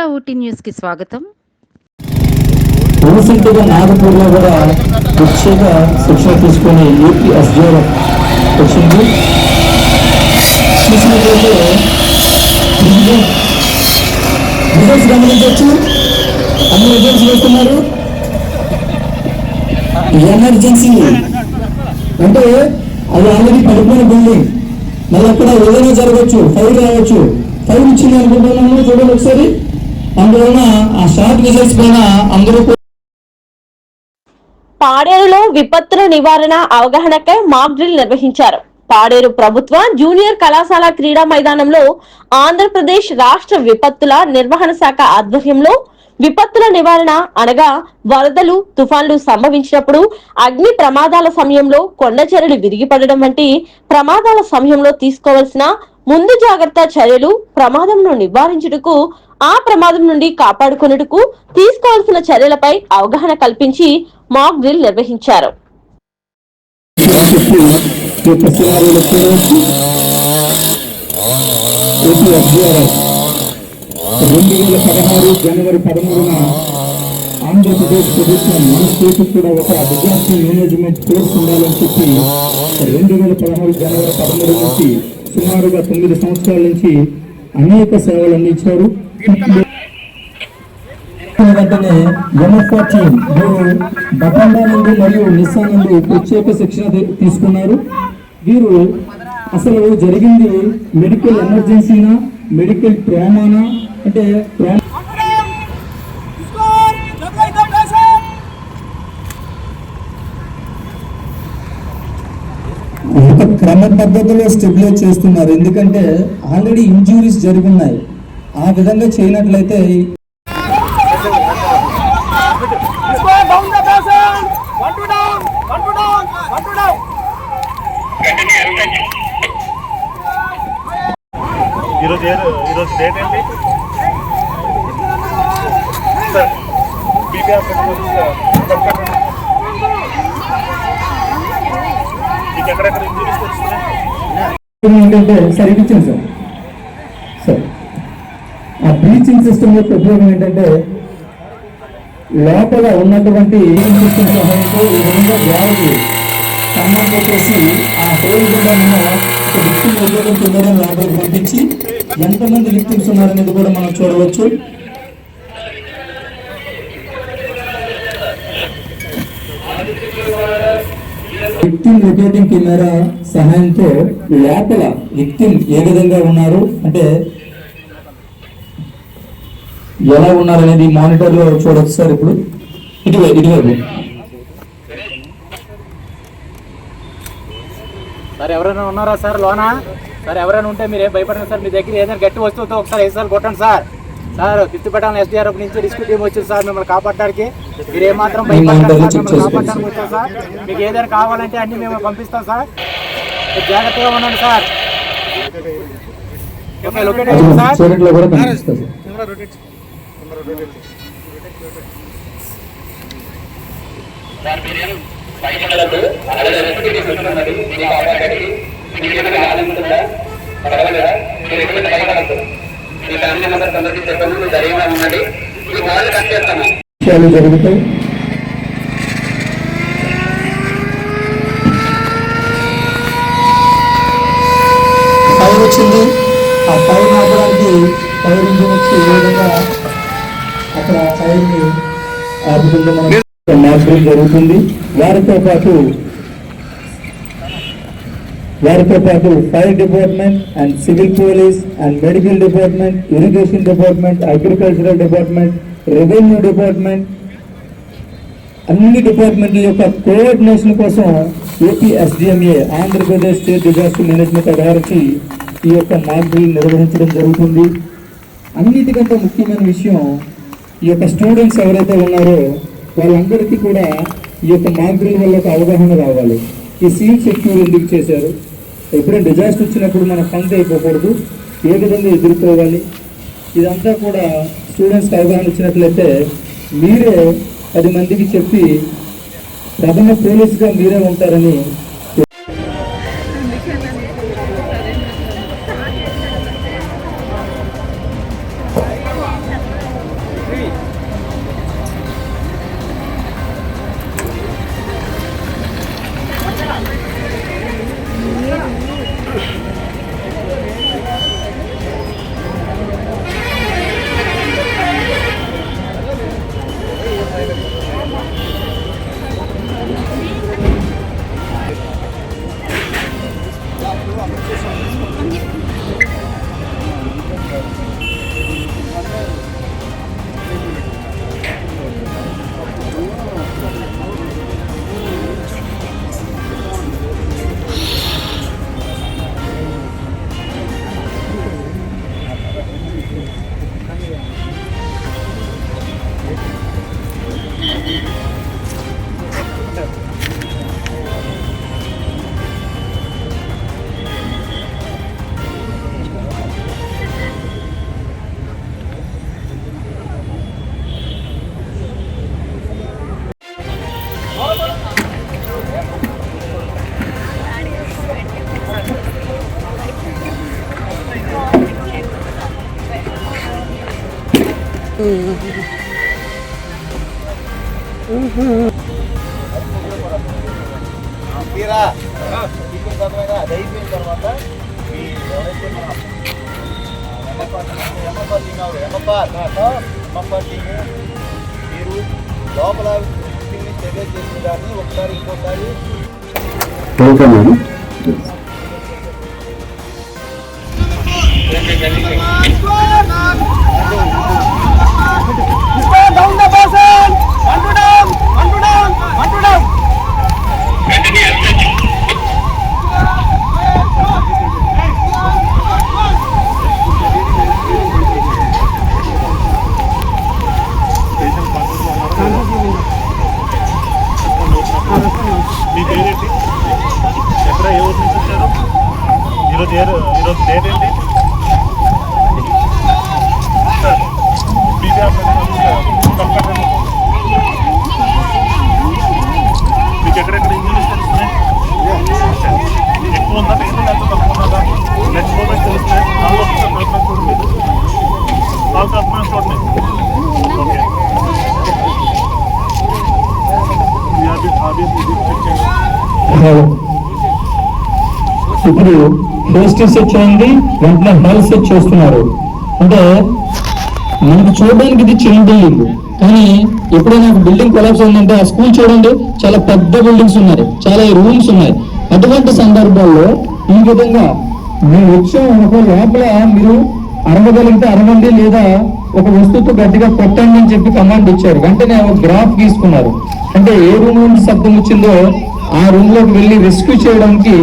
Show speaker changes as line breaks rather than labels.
మన ఊటీ న్యూస్కి స్వాగతం.
రీసెంట్గా నాగపూర్లో కూడా ప్రత్యేక శిక్షణ తీసుకొని యూపీ ఎస్జీఆర్ వచ్చింది. చూసినట్లయితే రిజల్ట్స్ గమనించవచ్చు అన్ని రిజల్ట్స్ వేస్తున్నారు. ఎమర్జెన్సీ అంటే అది ఆల్రెడీ పడిపోయిన బిల్డింగ్ మళ్ళీ అక్కడ ఏదైనా జరగచ్చు ఫైర్ రావచ్చు ఫైర్ ఇచ్చింది అనుకుంటున్నాము చూడండి ఒకసారి. అందువలన ఆ షార్ట్ రిజల్ట్స్ పైన అందరూ
పాడేరులో విపత్తుల నివారణ అవగాహనకై మాక్ డ్రిల్ నిర్వహించారు. పాడేరు ప్రభుత్వ జూనియర్ కళాశాల క్రీడా మైదానంలో ఆంధ్రప్రదేశ్ రాష్ట్ర విపత్తుల నిర్వహణ శాఖ ఆధ్వర్యంలో విపత్తుల నివారణ అనగా వరదలు తుఫాన్లు సంభవించినప్పుడు అగ్ని ప్రమాదాల సమయంలో కొండ చర్యలు విరిగిపడడం వంటి ప్రమాదాల సమయంలో తీసుకోవాల్సిన ముందు జాగ్రత్త చర్యలు ప్రమాదంను నివారించుటకు ఆ ప్రమాదం నుండి కాపాడుకున్నట్టుకు తీసుకోవాల్సిన చర్యలపై అవగాహన కల్పించి మాక్ డ్రిల్ నిర్వహించారు.
రెండు వేల పదహారు జనవరి పదమూడున ఆంధ్రప్రదేశ్ ప్రభుత్వం మన స్టేట్ కూడా ఒక డిజాస్టర్ మేనేజ్మెంట్ కోర్స్ ఉండాలని చెప్పి రెండు వేల పదహారు జనవరి పదమూడు నుంచి సుమారుగా తొమ్మిది సంవత్సరాల నుంచి అనేక సేవలు అందించారు. వెంటనే ఎంఎఫ్ఆర్ వీరు నుండి మరియు నిస్సా నుండి ప్రత్యేక శిక్షణ తీసుకున్నారు. వీరు అసలు జరిగింది మెడికల్ ఎమర్జెన్సీనా మెడికల్ ట్రామానా అంటే ట్రామా ఒక క్రమ పద్ధతిలో స్టెబిలైజ్ చేస్తున్నారు. ఎందుకంటే ఆల్రెడీ ఇంజురీస్ జరుగున్నాయి ఆ విధంగా చేయనట్లయితే!
ఈరోజు ఈరోజు డేట్ ఏంటి? సార్ బీపీ మీకు ఎక్కడెక్కడ ఇంజరీస్ వచ్చినాయి?
ఏంటంటే సరే సార్. సార్ ఆ బ్లీచింగ్ సిస్టమ్ యొక్క ఉపయోగం ఏంటంటే లోపల ఉన్నటువంటి సిస్టమ్ సహాయంతో ఈ విధంగా గ్యాలరీ కన్నం వచ్చేసి ఆ హోల్ గుండా ఉన్న ఒక విక్టిమ్ ఉపయోగం ఉందని లోపలికి పంపించి ఎంతమంది విక్టిమ్స్ ఉన్నారనేది కూడా మనం చూడవచ్చు. విక్టిమ్ రిపోర్టింగ్ కెమెరా సహాయంతో లోపల విక్టిమ్ ఏ విధంగా ఉన్నారు అంటే ఎలా ఉన్నారు అనేది మానిటర్లో చూడొచ్చు సార్ ఇప్పుడు. ఇటువైపు ఇటువైపు
సార్ ఎవరైనా ఉన్నారా సార్ లోనా? సార్ ఎవరైనా ఉంటే మీరు ఏం భయపడండి సార్. మీ దగ్గర ఏదైనా గట్టి వస్తువుతో ఒకసారి ఐదు కొట్టండి సార్. సార్ తిత్తిపట్టాల ఎస్డీఆర్ఎఫ్ నుంచి రెస్క్యూ టీం వచ్చింది సార్ మిమ్మల్ని కాపాడడానికి. మీరు ఏమాత్రం సార్ కాపాడడానికి వచ్చాం సార్. మీకు ఏదైనా కావాలంటే అన్ని మేము పంపిస్తాం సార్. జాగ్రత్తగా ఉండండి సార్. ఓకే లొకేట్ అయ్యింది సార్
స్టూడెంట్లో కూడా కనిపిస్తుంది విషయాలు జరుగుతాయి. ఫైర్ వచ్చింది. ఆ ఫైర్ ఆపడానికి ఫైర్ ఇంజిన్ వచ్చి ఏ విధంగా అక్కడ ఫైర్ మార్పులు జరుగుతుంది. వారితో పాటు వారితో పాటు fire department and civil police and medical department irrigation department agricultural department revenue department అన్ని డిపార్ట్మెంట్ల యొక్క కోఆర్డినేషన్ కోసం AP SDMA Andhra Pradesh state disaster management authority ఈ యొక్క మార్పులు నిర్వహించడం జరుగుతుంది. అన్నిటికంటే ముఖ్యమైన విషయం ఈ యొక్క స్టూడెంట్స్ ఎవరైతే ఉన్నారో వాళ్ళందరికీ కూడా ఈ యొక్క మాక్ వల్ల ఒక అవగాహన రావాలి. ఈ సీల్ సెక్యూర్ ఎందుకు చేశారు? ఎప్పుడైనా డిజాస్టర్ వచ్చినప్పుడు మన ఫండ్ అయిపోకూడదు. ఏ విధంగా ఎదుర్కోవాలి? ఇదంతా కూడా స్టూడెంట్స్కి అవగాహన ఇచ్చినట్లయితే మీరే పది మందికి చెప్పి ప్రథమ పోలీస్గా మీరే ఉంటారని
తీరా చికెన్ తర్వాత అది అయిపోయిన తర్వాత మీ ఎవరైతే మన తిన్నావు ఎమ్మపాల్ ఎమ్మపాల్ తిని మీరు లోపల చికెన్ని చర్య చేసిన దాన్ని ఒకసారి ఇంకోసారి
ఈరోజు ఏ ఈరోజు డేట్ ఏంటి సార్ బీపీ మీకు ఎక్కడెక్కడ ఇంజరీస్ తెలుస్తున్నాయి ఎక్కువ ఉందా పెయిన్ లేకపోతే తక్కువ ఉన్నదా నెక్స్ట్ మూమెంట్ తెలుస్తున్నాయి నాలుగు ఒకసారి కలుపుకొని చూడండి నాలుగు కలుపుకొని చూడండి ఓకే ఆబ్వియస్ ఇది చెక్ చేయండి
ఇప్పుడు హోస్ట్ సెట్ చేయండి వెంటనే హెల్త్ సెట్ చేస్తున్నారు. అంటే మనకు చూడడానికి ఇది చిన్న బిల్డింగ్ కానీ ఎప్పుడైనా బిల్డింగ్ కొలాప్స్ అయిందంటే ఆ స్కూల్ చూడండి చాలా పెద్ద బిల్డింగ్స్ ఉన్నాయి చాలా రూమ్స్ ఉన్నాయి. అటువంటి సందర్భాల్లో ఈ విధంగా మేము వచ్చాం లోపల మీరు అరవగలిగితే అరవండి లేదా ఒక వస్తువుతో గట్టిగా కొట్టండి అని చెప్పి కమాండ్ ఇచ్చారు. వెంటనే ఒక గ్రాఫ్ గీసుకున్నారు. అంటే ఏ రూమ్ నుండి శబ్దం వచ్చిందో ఆ రూమ్లోకి వెళ్ళి రెస్క్యూ చేయడానికి